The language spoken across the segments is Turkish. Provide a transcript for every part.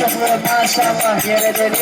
şoför maşallah yere deli.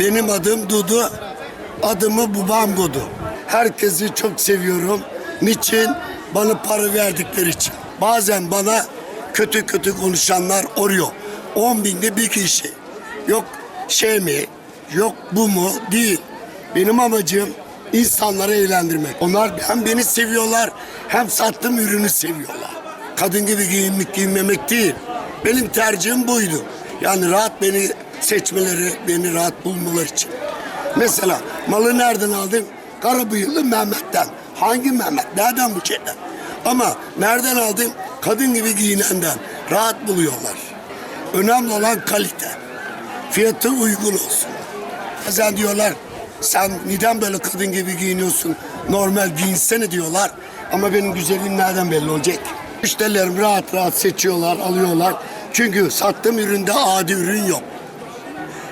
Benim adım Dudu. Adımı babam Dudu. Herkesi çok seviyorum. Niçin? Bana para verdikleri için. Bazen bana kötü kötü konuşanlar oruyor. 10 binde bir kişi. Yok şey mi? Yok bu mu? Değil. Benim amacım insanları eğlendirmek. Onlar hem beni seviyorlar hem sattığım ürünü seviyorlar. Kadın gibi giyinmek giyinmemek değil. Benim tercihim buydu. Yani rahat beni seçmeleri, beni rahat bulmaları için. Mesela malı nereden aldın? Karabıyıklı Mehmet'ten. Hangi Mehmet? Nereden bu şeyden? Ama nereden aldın? Kadın gibi giyinenden. Rahat buluyorlar. Önemli olan kalite. Fiyatı uygun olsun. Bazen diyorlar sen neden böyle kadın gibi giyiniyorsun? Normal giyinsene diyorlar. Ama benim güzelliğim nereden belli olacak? Müşterilerim rahat rahat seçiyorlar, alıyorlar. Çünkü sattığım üründe adi ürün yok.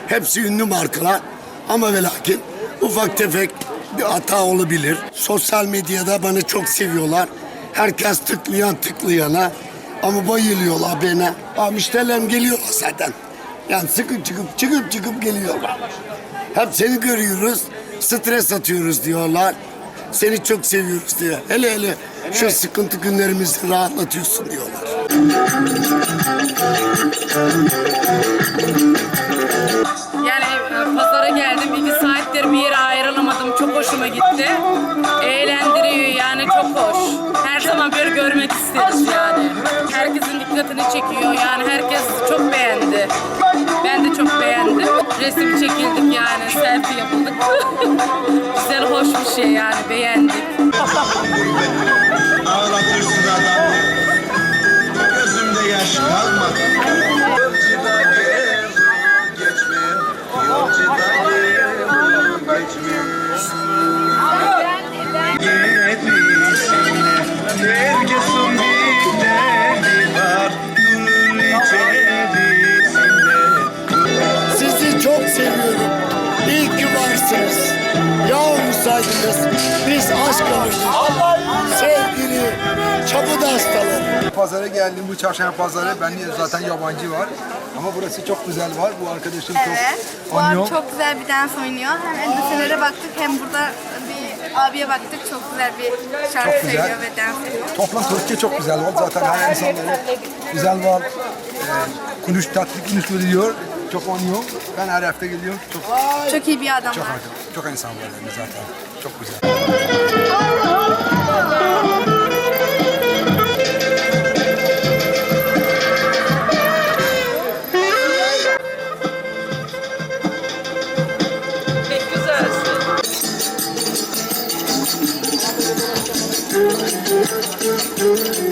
Hepsi ünlü markalar ama ve lakin ufak tefek bir hata olabilir. Sosyal medyada bana çok seviyorlar. Herkes tıklayan tıklayana ama bayılıyorlar bana. Aa, müşterilerim geliyorlar zaten. Yani sıkı çıkıp çıkıp çıkıp geliyorlar. Hep seni görüyoruz, stres atıyoruz diyorlar. Seni çok seviyoruz diyor. Hele hele şu sıkıntı günlerimizi rahatlatıyorsun diyorlar. İsteriz yani. Herkesin dikkatini çekiyor yani herkes çok beğendi. Ben de çok beğendim. Resim çekildik yani selfie yapıldık. Güzel hoş bir şey yani beğendik. Pazara geldim bu çarşamba pazarı. Ben zaten yabancı var. Ama burası çok güzel var. Bu arkadaşım Evet. çok Bu abi oynuyor. çok güzel bir dans oynuyor. Hem elbiselere baktık hem burada bir abiye baktık. Çok güzel bir şarkı Çok güzel. söylüyor ve dans ediyor. Toplam Türkiye çok güzel var. Zaten her insanları güzel var. Ee, konuş tatlı konuşuluyor. Çok oynuyor. Ben her hafta geliyorum. Çok Çok iyi bir adam çok var. çok insan var yani zaten. Çok güzel. Oh,